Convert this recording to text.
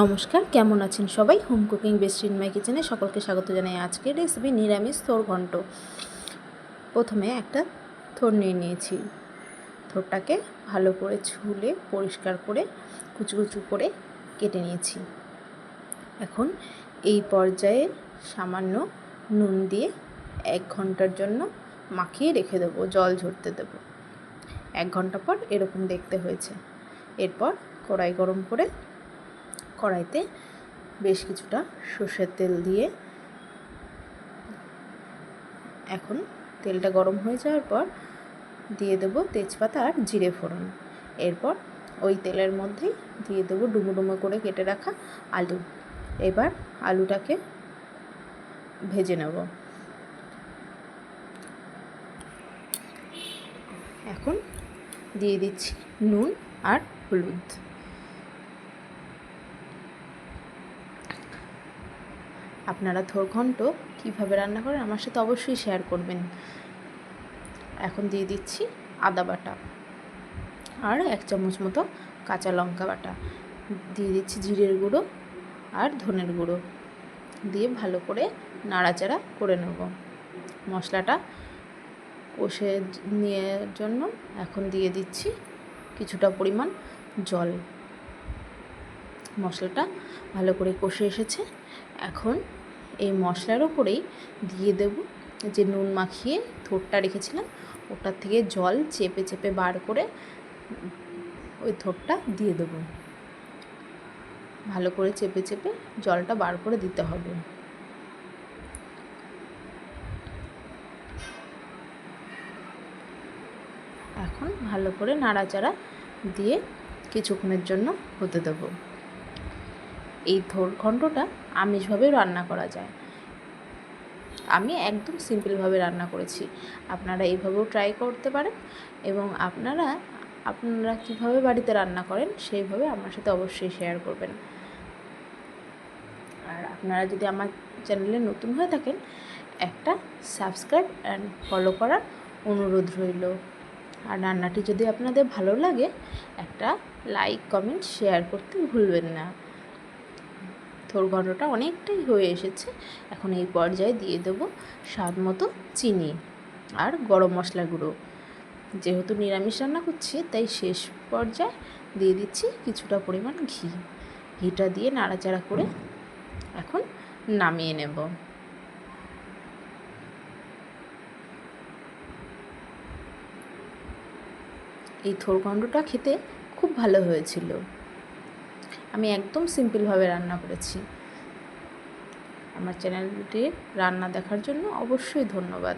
নমস্কার, কেমন আছেন সবাই? Home cooking best in my কিচেনে সকলকে স্বাগত জানাই আজকের রেসিপি নিরামিষ থোর ঘন্ট প্রথমে একটা থোর নিয়ে নিয়েছি। থোরটাকে ভালো করে ছুলে, পরিষ্কার করে কুচু কুচু করে কেটে নিয়েছি। এখন এই পর্যায়ে সামান্য নুন দিয়ে এক ঘণ্টার জন্য মাখিয়ে রেখে দেবো, জল ঝরতে দেবো। এক ঘণ্টা পর এরকম দেখতে হয়েছে। এরপর কড়াই গরম করে কড়াইতে বেশ কিছুটা সর্ষের তেল দিয়ে এখন তেলটা গরম হয়ে যাওয়ার পর দিয়ে দেবো তেজপাতা আর জিরে ফোড়ন। এরপর ওই তেলের মধ্যেই দিয়ে দেবো ডুমো ডুমো করে কেটে রাখা আলু। এবার আলুটাকে ভেজে নেব। এখন দিয়ে দিচ্ছি নুন আর হলুদ। আপনারা থোর ঘন্ট কীভাবে রান্না করেন আমার সাথে অবশ্যই শেয়ার করবেন। এখন দিয়ে দিচ্ছি আদা বাটা আর এক চামচ মতো কাঁচা লঙ্কা বাটা। দিয়ে দিচ্ছি জিরের গুঁড়ো আর ধনের গুঁড়ো। দিয়ে ভালো করে নাড়াচাড়া করে নেব। মশলাটা কষে নেওয়ার জন্য এখন দিয়ে দিচ্ছি কিছুটা পরিমাণ জল। মশলাটা ভালো করে কষে এসেছে। এখন এই মশলার ওপরেই দিয়ে দেব যে নুন মাখিয়ে থোরটা রেখেছিলাম ওটার থেকে জল চেপে চেপে বার করে ওই থোরটা দিয়ে দেবো। ভালো করে চেপে চেপে জলটা বার করে দিতে হবে। এখন ভালো করে নাড়াচাড়া দিয়ে কিছুক্ষণের জন্য হতে দেবো। এই থোর ঘণ্টটা আমিষভাবে রান্না করা যায়। আমি একদম সিম্পলভাবে রান্না করেছি। আপনারা এইভাবেও ট্রাই করতে পারেন এবং আপনারা আপনারা কীভাবে বাড়িতে রান্না করেন সেইভাবে আমার সাথে অবশ্যই শেয়ার করবেন। আর আপনারা যদি আমার চ্যানেলে নতুন হয়ে থাকেন, একটা সাবস্ক্রাইব অ্যান্ড ফলো করার অনুরোধ রইল। আর রান্নাটি যদি আপনাদের ভালো লাগে, একটা লাইক, কমেন্ট, শেয়ার করতে ভুলবেন না। থোর ঘন্টটা অনেকটাই হয়ে এসেছে। এখন এই পর্যায়ে দিয়ে দেবো স্বাদ মতো চিনি আর গরম মশলা গুঁড়ো। যেহেতু নিরামিষ রান্না করছি, তাই শেষ পর্যায়ে দিয়ে দিচ্ছি কিছুটা পরিমাণ ঘি। ঘিটা দিয়ে নাড়াচাড়া করে এখন নামিয়ে নেব। এই থোরগণ্ডটা খেতে খুব ভালো হয়েছিল। আমি একদম সিম্পলভাবে রান্না করেছি। আমার চ্যানেলটি রান্না দেখার জন্য অবশ্যই ধন্যবাদ।